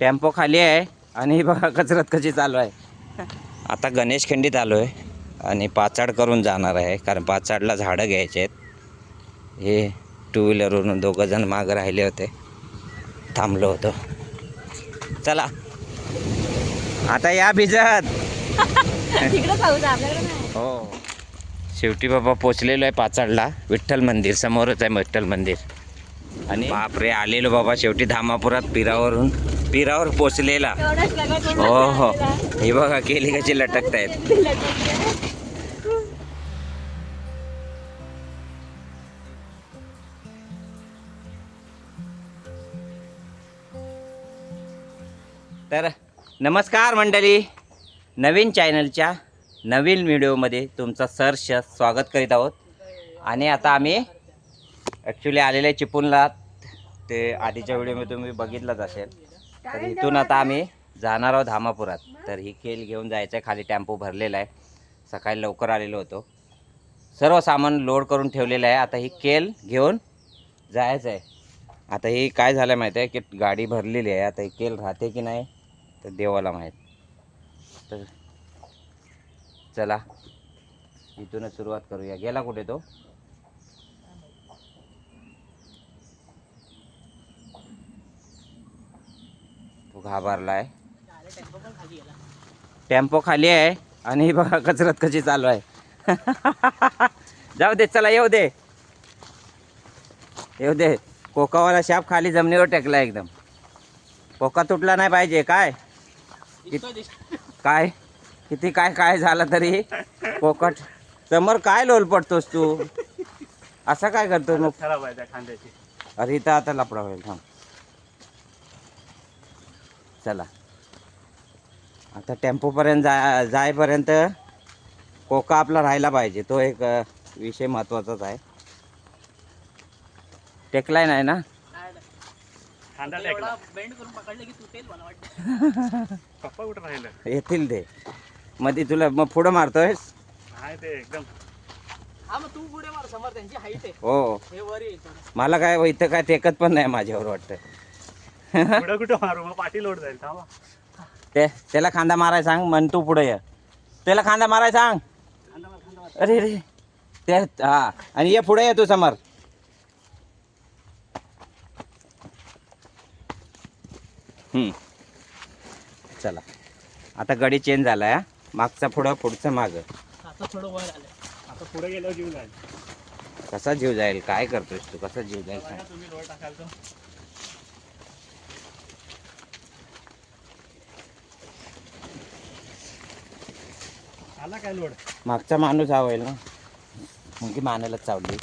Tempo खाली आहे आणि बघा कसरत कशी चालू आहे. आता गणेश खिंडीत आलो आहे आणि पाचाड करून जाणार आहे कारण पाचाडला झाडं घ्यायचे आहेत. हे टू व्हीलरवरून दोघं जण मागं राहिले होते. थांबलो होतो. चला. आता या भिजत. हो. शेवटी बाबा पोचलेलो आहे पाचाडला. विठ्ठल मंदिर समोरच आहे विठ्ठल मंदिर. आणि बापरे आलेलो बाबा शेवटी धामापुरात पिरावरून पिरावर पोचलेला. हो हो. हे बघा केली कशी लटकतायत. तर नमस्कार मंडळी. नवीन चॅनलच्या नवीन व्हिडिओमध्ये तुमचं सहर्ष स्वागत करीत आहोत. आणि आता आम्ही ॲक्च्युली आलेले चिपूनला ते आधीच्या व्हिडिओमध्ये तुम्ही बघितलंच असेल. तर इथून आता आम्ही जाणार आहोत धामापुरात. तर ही केल घेऊन जायचं आहे खाली टेम्पो भरलेला आहे. सकाळी लवकर आलेलो होतो. सर्व सामान लोड करून ठेवलेलं आहे. आता ही केल घेऊन जायचं आहे आता ही काय झालं माहीत आहे? की गाडी भरलेली आहे. आता ही केल राहते की नाही? तर देवाला माहीत. तर चला. इथूनच सुरुवात करूया. गेला कुठे तो? घाबरला आहे टेम्पो खाली आहे आणि बघा कसरत कशी चालू आहे. जाऊ दे चला येऊ दे. येऊ दे. कोकावाला शाप खाली जमिनीवर टेकला एकदम. कोका तुटला नाही पाहिजे काय? काय? किती काय काय झालं तरी? कोकट समोर काय लोल पडतोस तू? असं काय करतो मग? खराब आहे त्या खांद्याची. अरे इथं आता लपडा होईल थांब. चला. आता टेम्पोपर्यंत जा जायपर्यंत कोका आपला राहायला पाहिजे. तो एक विषय महत्त्वाचाच आहे. टेकलाय नाही ना? येतील ते. मध्ये तुला मग पुढं ते एकदम. हा मग पुढे हो. हे. मला काय इथं काय टेकत पण नाही माझ्यावर वाटतं. पुढं कुठं मारू? मग पाठी लोट जाईल थांबा. ते त्याला खांदा माराय सांग मन तू पुढे ये. त्याला खांदा माराय सांग. खांदा मार, खांदा मार. अरे. रे ते हा. आणि ये पुढे ये तू समोर. हम्म. चला. आता गडी चेंज झाला हा. मागचा पुढं पुढचं माग. आता थोडं वर आलं आता पुढे गेल्यावर जीव जाईल. कसा जीव जाईल? काय करतोस तू? कसा जीव जाईल? सांग तुम्ही लोट टाकाल तर. आला काय लोड? मागचा माणूस होईल ना. मुंगी मानायलाच चावली.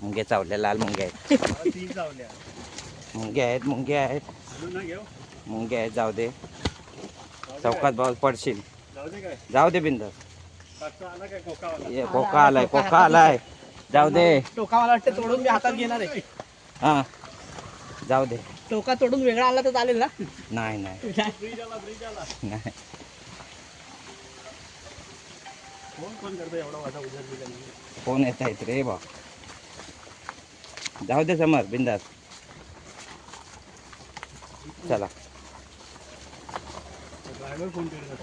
मुंगे चावल्या लाल मुंगे आहेत. मला तीन चावल्या. मुंगे आहेत मुंगे आहेत. हलू ना घेऊ. मुंगे आहेत जाऊ दे. चौकात? बाजू पडशील. जाऊ दे काय? जाऊ दे बिंद पाचचा आला काय? कोकावाला ये कोका आलाय कोका आलाय. जाऊ दे. टोका मला वाटतं तोडून मी हातात घेणार आहे. हा. जाऊ दे. टोका तोडून वेगळा आला तर चालेल ना? नाही नाही. ब्रिज आला ब्रिज आला नाही. कोण करतो एवढा कोण येत आहेत रे बा. जाऊ दे समर बिंदास. चला. ड्रायव्हर फोन करत.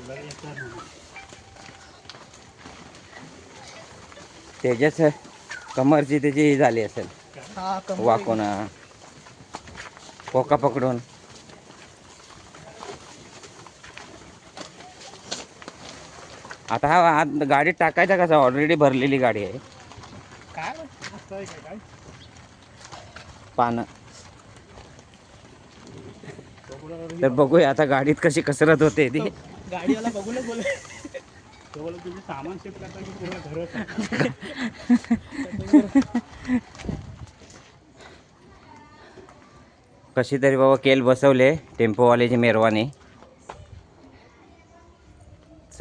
तेजस कमरची त्याची ही झाली असेल. हा कमर वाकून कोका पकडून. आता हा आत गाडीत टाकायचा कसा? ऑलरेडी भरलेली गाडी आहे. काय काय काय? पानं. तर बघूया आता गाडीत कशी कसरत होते ती. गाडीवाला बघूनच बोल तो बोला तुम्ही सामान शिफ्ट करता की पूर्ण घर कशी तरी बाबा केल बसवले टेम्पोवाल्याची मेरवानी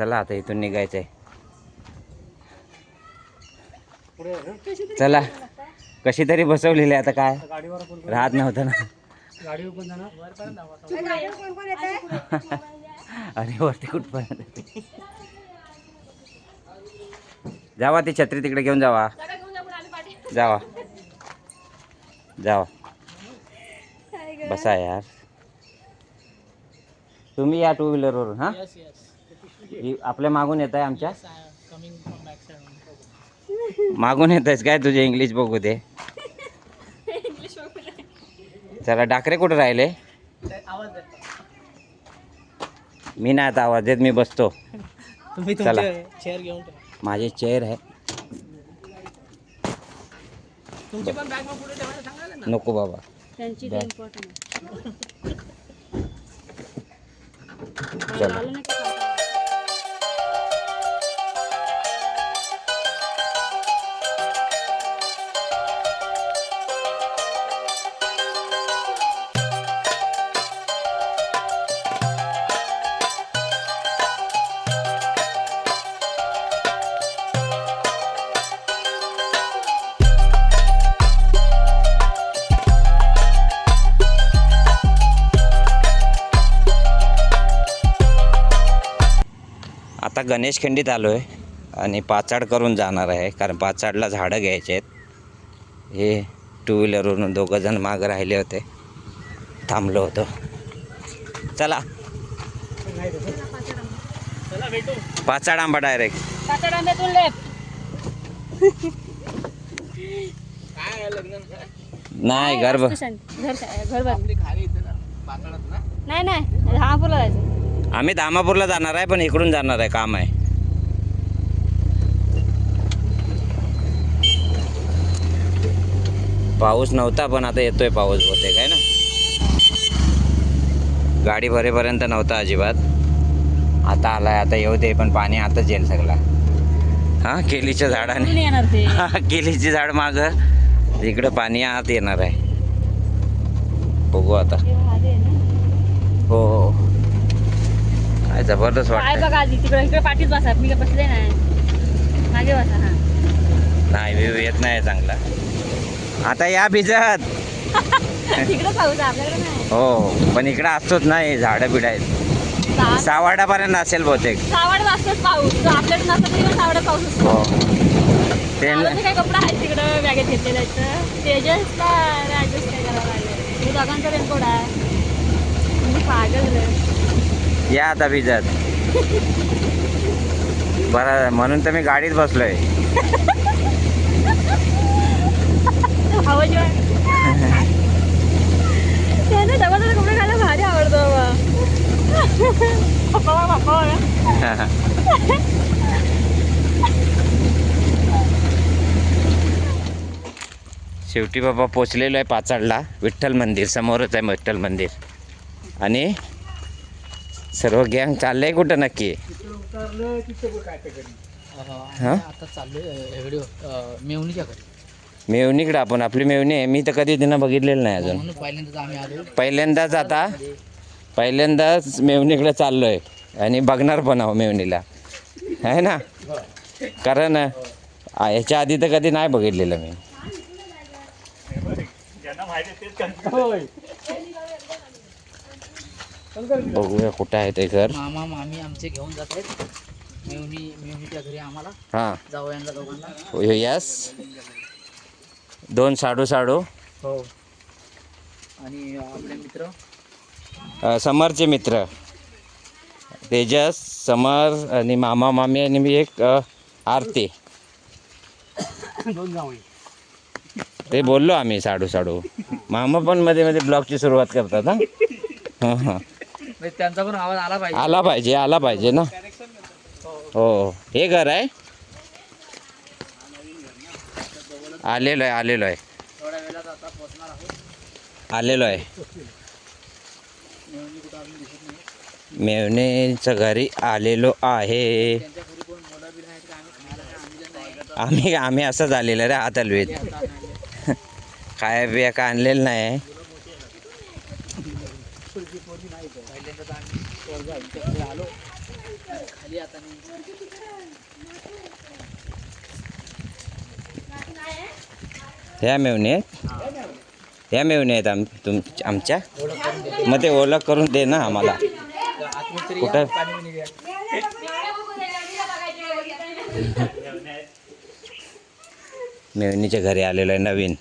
चला आता इथून निघायचं आहे चला. कशी तरी बसवलेली आता काय? राहत नव्हतं ना. अरे वरती कुठपर्यंत जावा ती छत्री तिकडे घेऊन जावा. जावा. जावा. बसा यार. तुम्ही या टू व्हीलरवरून हां? ही आपल्या मागून येत आहे आमच्या. कमिंग फ्रॉम बॅक साईड मागून येत आहेस काय तुझे इंग्लिश बघू दे. चला डाकरे कुठे राहिले? मी नाही आता आवाज देत मी बसतो. तुम्ही चला. तुमचे चेअर घेऊन माझे चेअर आहे. नको बाबा. चला. आता गणेश खंडीत आलो आहे आणि पाचाड करून जाणार आहे कारण पाचाडला झाडं घ्यायचे आहेत. हे टू व्हीलरवरून दोघं जण मागं राहिले होते. थांबलो होतो. चला. पाचाड आंबा डायरेक्ट नाही घर घर नाही नाही. धामापूरला जायचं. आम्ही धामापूरला जाणार आहे पण इकडून जाणार आहे काम आहे. पाऊस नव्हता पण आता येतोय पाऊस होते काय ना? गाडी भरेपर्यंत नव्हता अजिबात. आता आलाय आता येऊ दे पण पाणी आताच येईल सगळा. हा केलीच्या झाडाने. केलीची झाड माग. इकडं पाणी आत येणार आहे. बघू आता. आहे. हो हो. काय जबरदस्त काय वाटतं बघा आधी तिकडे इकडे पाठीत बसा. मी काय बसले नाही. मागे बसा हा. नाही व्ह्यू येत नाही चांगला. आता या भिजत. तिकडे पाऊस आहे, आपल्याकडे नाही. हो पण इकडं असतोच नाही झाडं बिड आहेत सा- सावाडापर्यंत असेल बहुतेक. सावड असतोच पाऊस तो आपल्याकडे नसतं तरी सावड पाऊस असतो हो. ते सावडाचे काय कपडे आहेत तिकडं बॅगेत घेतलेले आहेत. तेजसला ऍडजस्ट काय करावं लागेल? दोघांचा रेनकोट आहे. म्हणजे पागल रे या आता भिजत. बरं म्हणून तर मी गाडीत बसलोय. कपडे भारी शेवटी बाबा पोचलेलो आहे पाचाडला. विठ्ठल मंदिर समोरच आहे विठ्ठल मंदिर. आणि सर्व गँग चाललंय कुठं नक्की? उतरलं आता चाललोय मेवणीच्या आपण आपली मेवणी आहे. मी तर कधी तिनं बघितलेलं नाही अजून. पहिल्यांदाच पहिल्यांदाच आता. पहिल्यांदाच मेवणीकडे चाललो आहे आणि बघणार पण आहो मेवणीला. आहे ना? कारण याच्या ह्याच्या आधी तर कधी नाही बघितलेलं मी ज्यांना माहिती आहे तेच करतात. होय बघूया कुठं आहे ते घर. मामा मामी आमचे घेऊन जात आहेत मेवणी मेवणीच्या घरी आम्हाला. हां. जाऊ यांना दोघांना. हो, यस. दोन साडू साडू. हो. आणि आपले मित्र? अ, समरचे मित्र. तेजस समर आणि मामा मामी आणि मी एक अ, आरती. दोन जाऊ ते बोललो आम्ही साडू साडू. मामा पण मध्ये मध्ये ब्लॉगची सुरुवात करतात हां. हां हां. म्हणजे त्यांचा पण आवाज आला पाहिजे. आला पाहिजे आला पाहिजे ना. हो, हो. हे. घर आहे. आलेलो आहे आलेलो आहे. थोड्या वेळात आता पोहोचणार आहोत आलेलो आहे. मेवणी घरी आलेलो आहे. आम्ही आम्ही असंच आलेलं रे हात हलवीत आता काय बिया काय आणलेलं नाही पहिल्यांदाच आम्ही पोरगा यांच्या घरी आलो आणि खाली आता नाही ह्या मेवणी आहेत. ह्या मेवणी आहेत आम तुम आमच्या. मग ते ओळख करून दे ना आम्हाला. कुठं? या, मेवणीच्या घरी आलेलो आहे नवीन.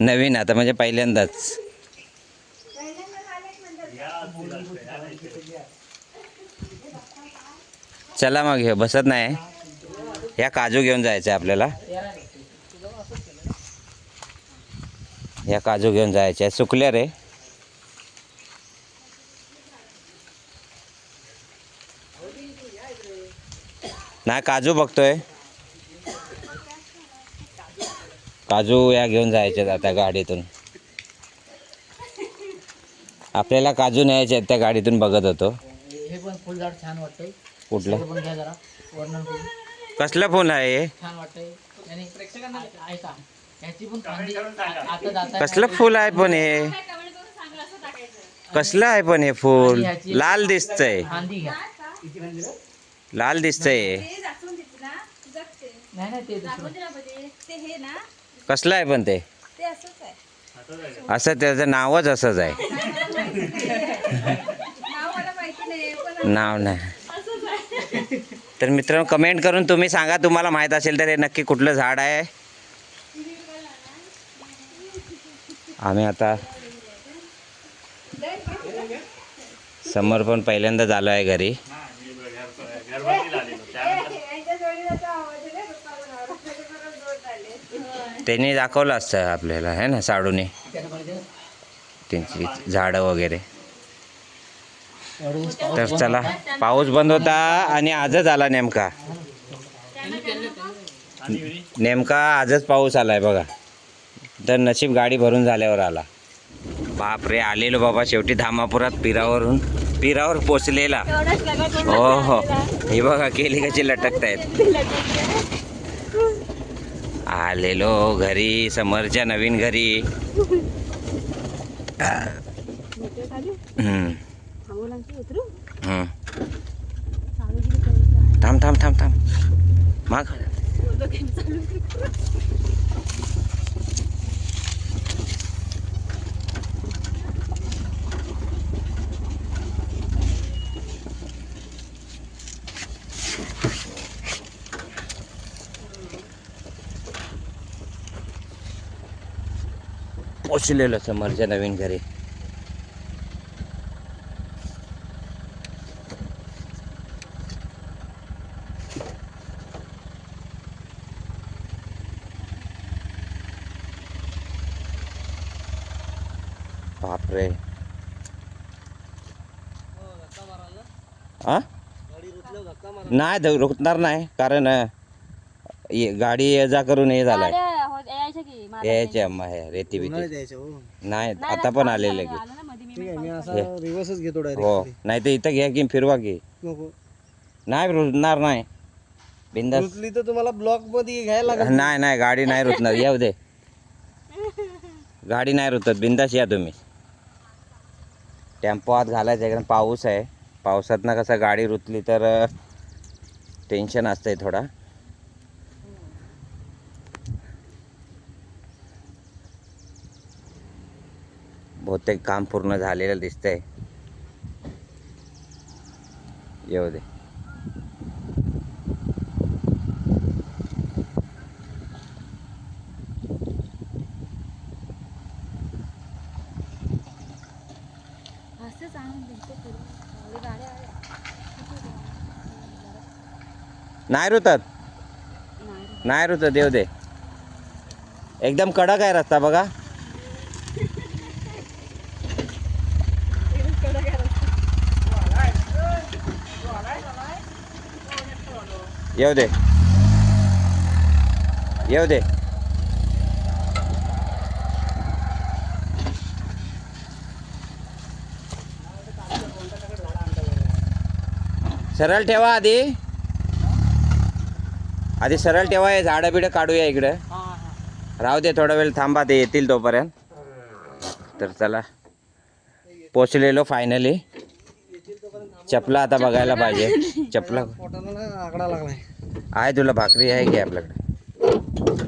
नवीन आता म्हणजे पहिल्यांदाच. चला मग हे बसत नाही. ह्या काजू घेऊन जायचं आहे आपल्याला. ह्या काजू घेऊन जायच्या सुकल्या रे. नाही काजू बघतोय. काजू या घेऊन जायचे आता गाडीतून. आपल्याला काजू न्यायचे आहेत त्या गाडीतून बघत होतो. हे पण फुलझाड छान वाटतंय. कुठलं? पण घ्या जरा. वर्णन फुल कसलं फुल आहे हे? छान वाटतंय. आणि प्रेक्षकांना ऐका. कसलं फुल आहे पण हे? कसलं आहे पण हे फुल? लाल दिसतंय. घ्या. लाल दिसतंय. नाही नाही ते दुसरं. कसलं आहे पण ते? असं त्याचं नावच असंच आहे. नाव नाही. तर मित्रांनो कमेंट करून तुम्ही सांगा. तुम्हाला माहीत असेल तर हे नक्की कुठलं झाड आहे? आम्ही आता समर्पण पहिल्यांदा झालो आहे घरी. त्यांनी दाखवलं असतं आपल्याला है ना साडूने. त्यांची झाडं वगैरे. तर चला पाऊस बंद होता आणि आजच आला नेमका. नेमका आजच पाऊस आलाय बघा. तर नशीब गाडी भरून झाल्यावर आला. बापरे आलेलो बाबा शेवटी धामापुरात पिरावरून पिरावर पोचलेला. हो हो. हे बघा केली कशी लटकतायत. आलेलो घरी समरच्या नवीन घरी. थांब थांब थांब थांब. माग. पोचलेलो समोरच्या नवीन घरी. बापरे. आ? नाही रुकणार नाही कारण ये- गाडी ये जा करून हे झालाय गाड्या हो- यायच्या की मारायला. यायचे अम्मा हे रेती बिती. द्यायचं हो. नाही नाही, आता पण आलेले की आला ना मध्ये मी ठीक आहे मी पाऊस असा हे. रिव्हर्सच घेतो हो डायरेक्ट नाही तर इथं घ्या की फिरवा की. नको. नाही रुजणार नाही. बिंदास. तर तुम्हाला ब्लॉकमध्ये घ्यायला लागेल नाही. नाही गाडी नाही रुतणार. येऊ दे. गाडी नाही रुतत. बिंदास या तुम्ही. टेम्पो आत घालायचं आहे कारण पाऊस आहे. पावसातनं कसं गाडी रुतली तर टेन्शन असतंय थोडा. बहुतेक काम पूर्ण झालेलं दिसतंय. येऊ दे. नाही रुतत. नाही रुतत येऊ दे. एकदम कडक आहे रस्ता बघा. येऊ दे येऊ दे सरळ ठेवा आधी. आधी सरळ ठेवा हे झाडं बिडं काढूया इकडं. राहू दे थोडा वेळ थांबा ते येतील तोपर्यंत. तर चला. पोचलेलो फायनली चपला आता बघायला पाहिजे. चपला आकडा लागलाय. आहे तुला भाकरी आहे की आपल्याकडे.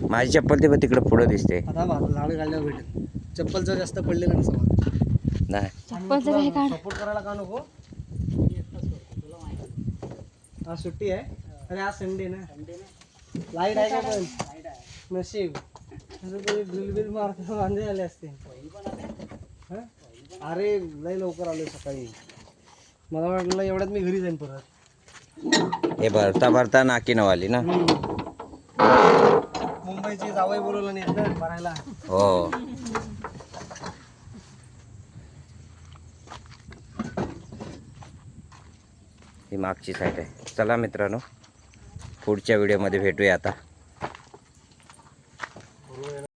माझी चप्पल ते बघ तिकडं पुढं दिसते. आता बा- झाड काढल्यावर भेटेल. चप्पलचं जास्त पडलेलं नसतं नाही चप्पलचं हे काढ. सपोर्ट करायला का नको? आज सुट्टी आहे. अरे आज संडे ना. लाइट आहे का पण? नशीब. असं तरी बिल बिल मारतो वांदे झाले असते. हं? अरे लय लवकर आलोय सकाळी. मला वाटलं एवढ्यात मी घरी जाईन परत. हे भरता भरता नाकी नवाली ना. मुंबईचे जावई बोलवलं नाही भरायला. हो. ही मागची साईड आहे. चला मित्रांनो पुढच्या व्हिडिओमध्ये भेटूया आता.